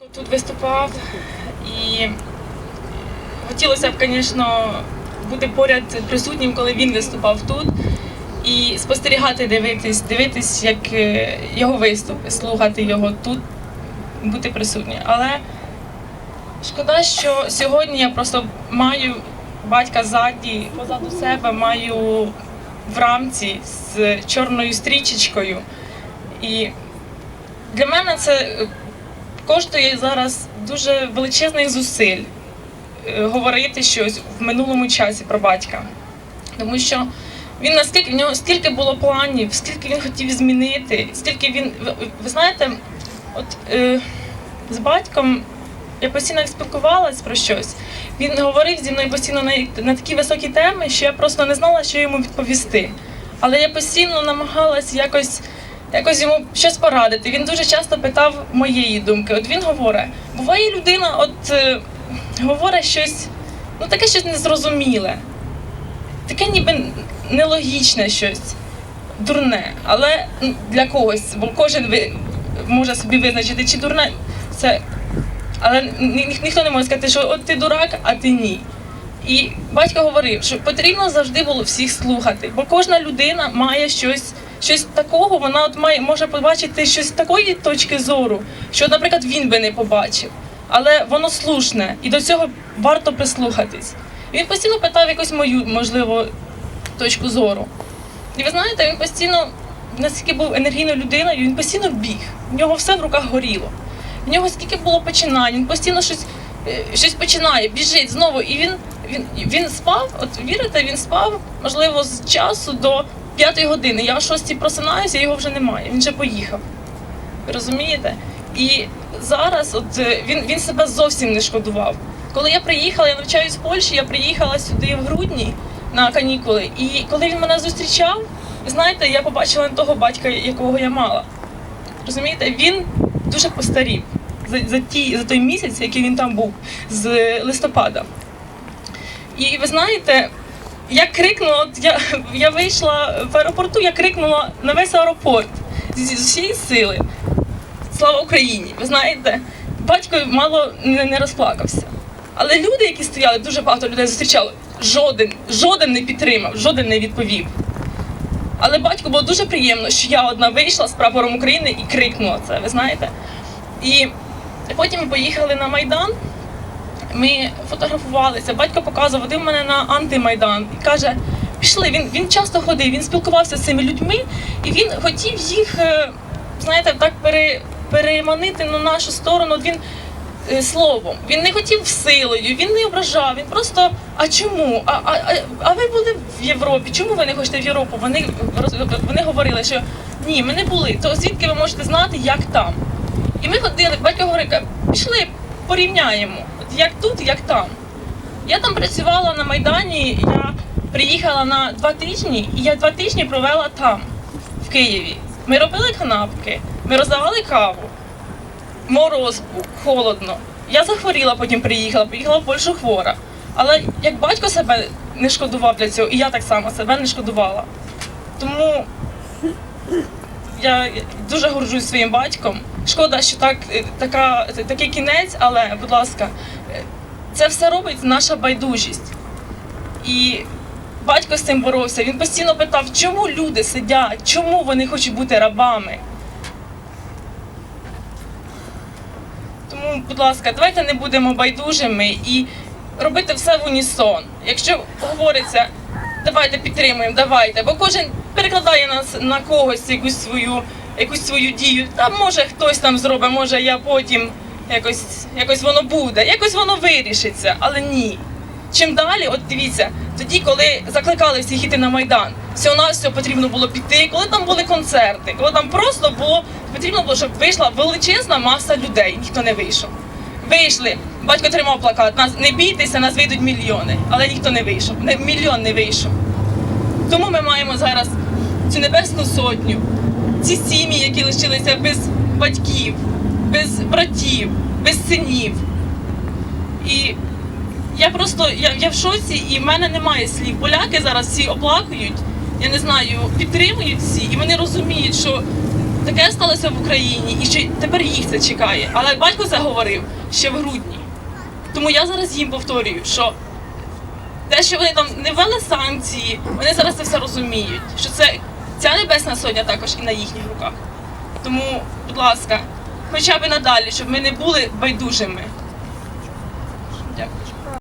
Батько тут виступав і хотілося б, звісно, бути поряд присутнім, коли він виступав тут. І спостерігати, дивитись, дивитись, як е, його виступи, слухати його тут, бути присутнім. Але шкода, що сьогодні я просто маю батька ззаді, позаду себе, маю в рамці з чорною стрічечкою. І для мене це коштує зараз дуже величезних зусиль е, говорити щось в минулому часі про батька. Тому що він наскільки в нього стільки було планів, скільки він хотів змінити, скільки він. Ви, знаєте, от е, з батьком я постійно як спілкувалась про щось. Він говорив зі мною постійно на, на такі високі теми, що я просто не знала, що йому відповісти. Але я постійно намагалась якось якось йому щось порадити. Він дуже часто питав моєї думки. От він говорить, буває людина, от е, говорить щось, ну таке щось незрозуміле, таке ніби нелогічне щось, дурне, але для когось, бо кожен може собі визначити, чи дурне це. Але ні- ніхто не може сказати, що от ти дурак, а ти ні. І батько говорив, що потрібно завжди було всіх слухати, бо кожна людина має щось, щось такого, вона от має може побачити щось такої точки зору, що, наприклад, він би не побачив. Але воно слушне, і до цього варто прислухатись. І він постійно питав якусь мою, можливо, точку зору. І ви знаєте, він постійно, наскільки був енергійною людиною, він постійно біг. В нього все в руках горіло. В нього скільки було починань, він постійно щось, е, щось починає, біжить знову. І він, він, він спав, от вірите, він спав, можливо, з часу до п'ятої години. Я о шостій просинаюся, його вже немає. Він вже поїхав. Розумієте? І зараз от е, він, він себе зовсім не шкодував. Коли я приїхала, я навчаюсь в Польщі, я приїхала сюди в грудні на канікули. І коли він мене зустрічав, знаєте, я побачила не того батька, якого я мала. Розумієте, він дуже постарів за, за, ті, за той місяць, який він там був, з листопада. І ви знаєте, я крикнула, я, я вийшла в аеропорту, я крикнула на весь аеропорт з, з усієї сили. Слава Україні! Ви знаєте, батько мало не, не розплакався. Але люди, які стояли, дуже багато людей зустрічали, жоден, жоден не підтримав, жоден не відповів. Але батьку було дуже приємно, що я одна вийшла з прапором України і крикнула це, ви знаєте. І потім ми поїхали на Майдан. Ми фотографувалися. Батько показував, водив мене на антимайдан і каже: пішли. Він, він часто ходив, він спілкувався з цими людьми, і він хотів їх, е, знаєте, так пере, переманити на нашу сторону. Він е, словом. Він не хотів силою, він не ображав. Він просто а чому? А, а, а, ви були в Європі? Чому ви не хочете в Європу? Вони вони говорили, що ні, ми не були. То звідки ви можете знати, як там? І ми ходили, батько говорить, пішли, порівняємо, як тут, як там. Я там працювала на Майдані, я приїхала на два тижні, і я два тижні провела там, в Києві. Ми робили канапки, ми роздавали каву, мороз холодно. Я захворіла, потім приїхала, поїхала в Польщу хвора. Але як батько себе не шкодував для цього, і я так само себе не шкодувала. Тому я дуже горжусь своїм батьком. Шкода, що так, е, така, такий кінець, але, будь ласка, е, це все робить наша байдужість. І батько з цим боровся. Він постійно питав, чому люди сидять, чому вони хочуть бути рабами. Тому, будь ласка, давайте не будемо байдужими і робити все в унісон. Якщо говориться, давайте підтримуємо, давайте, бо кожен перекладає нас на когось якусь свою, якусь свою дію. Та може хтось там зробить, може я потім якось, якось воно буде, якось воно вирішиться, але ні. Чим далі, от дивіться, тоді, коли закликали всіх іти на Майдан, всього на всього потрібно було піти, коли там були концерти, коли там просто було потрібно було, щоб вийшла величезна маса людей, ніхто не вийшов. Вийшли, батько тримав плакат, нас не бійтеся, нас вийдуть мільйони, але ніхто не вийшов, не, мільйон не вийшов. Тому ми маємо зараз цю небесну сотню, ці сім'ї, які лишилися без батьків, без братів, без синів. І я просто я, я в шоці, і в мене немає слів. Поляки зараз всі оплакують, я не знаю, підтримують всі, і вони розуміють, що таке сталося в Україні, і чи тепер їх це чекає. Але батько це говорив ще в грудні. Тому я зараз їм повторюю, що те, що вони там не ввели санкції, вони зараз це все розуміють. Що це ця небесна сотня також і на їхніх руках. Тому, будь ласка, хоча б надалі, щоб ми не були байдужими,